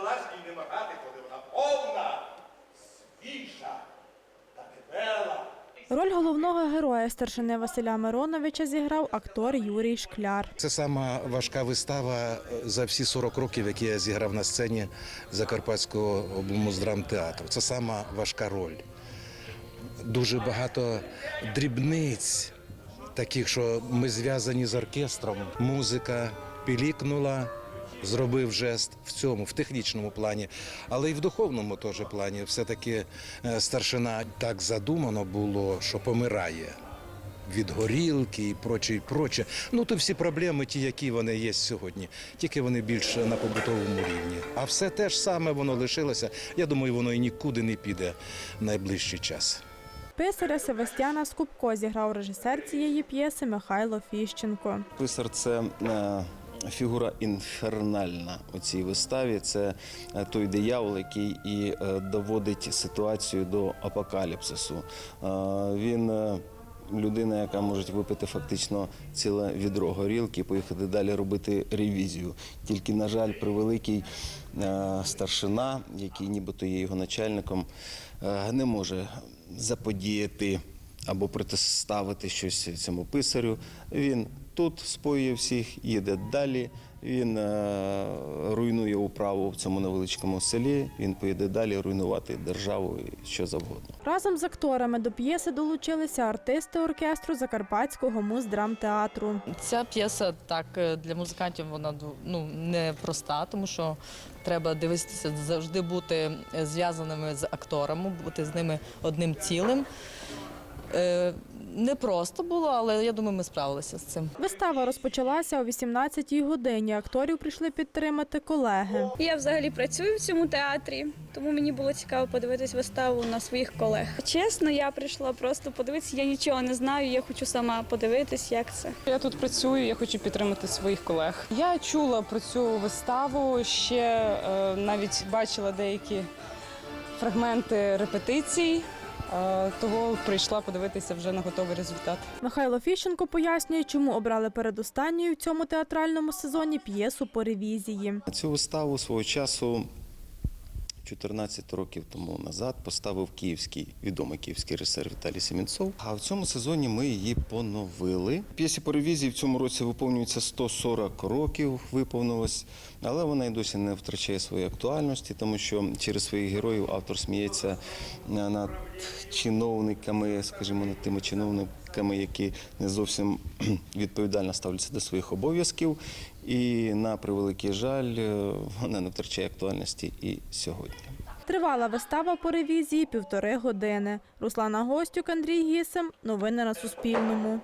здалась їй немагати, коли вона повна, свіжа та дебела. Роль головного героя старшини Василя Мироновича зіграв актор Юрій Шкляр. Це сама важка вистава за всі 40 років, які я зіграв на сцені Закарпатського облмуздрамтеатру. Це сама важка роль. Дуже багато дрібниць, таких, що ми зв'язані з оркестром. Музика пілікнула, зробив жест в цьому, в технічному плані, але й в духовному теж плані. Все-таки е, старшина так задумано було, що помирає від горілки і проче, і проче. Ну то всі проблеми, ті, які вони є сьогодні, тільки вони більше на побутовому рівні. А все те ж саме воно лишилося. Я думаю, воно і нікуди не піде в найближчий час. Писаря Севастьяна Скупко зіграв режисер цієї п'єси Михайло Фіщенко. Писар це е, фігура інфернальна у цій виставі. Це е, той диявол, який і е, доводить ситуацію до апокаліпсису. Е, Він людина, яка може випити фактично ціле відро горілки, поїхати далі робити ревізію. Тільки, на жаль, превеликий старшина, який нібито є його начальником, не може заподіяти або протиставити щось цьому писарю. Він тут споює всіх, їде далі. Він е, руйнує управу в цьому невеличкому селі. Він поїде далі руйнувати державу і що завгодно. Разом з акторами до п'єси долучилися артисти оркестру Закарпатського муздрамтеатру. Ця п'єса так е, для музикантів вона ну не проста, тому що треба дивитися завжди бути е, зв'язаними з акторами, бути з ними одним цілим. Е, Не просто було, але я думаю, ми справилися з цим. Вистава розпочалася о 18-й годині. Акторів прийшли підтримати колеги. Я взагалі працюю в цьому театрі, тому мені було цікаво подивитись виставу на своїх колег. Чесно, я прийшла просто подивитися. Я нічого не знаю. Я хочу сама подивитись, як це. Я тут працюю, я хочу підтримати своїх колег. Я чула про цю виставу, ще е, навіть бачила деякі фрагменти репетицій, того прийшла подивитися вже на готовий результат. Михайло Фіщенко пояснює, чому обрали передостанньою в цьому театральному сезоні п'єсу по ревізії. Цю виставу свого часу. 14 років тому назад поставив київський відомий київський режисер Віталій Семенцов. А в цьому сезоні ми її поновили. П'єсі по ревізії в цьому році виповнюється 140 років, виповнилось, але вона й досі не втрачає своєї актуальності, тому що через своїх героїв автор сміється над чиновниками, скажімо, над тими чиновниками, які не зовсім відповідально ставляться до своїх обов'язків. І на превеликий жаль, е, вона не втрачає актуальності і сьогодні. Тривала вистава по ревізії півтори години. Руслана Гостюк, Андрій Гісем. Новини на Суспільному.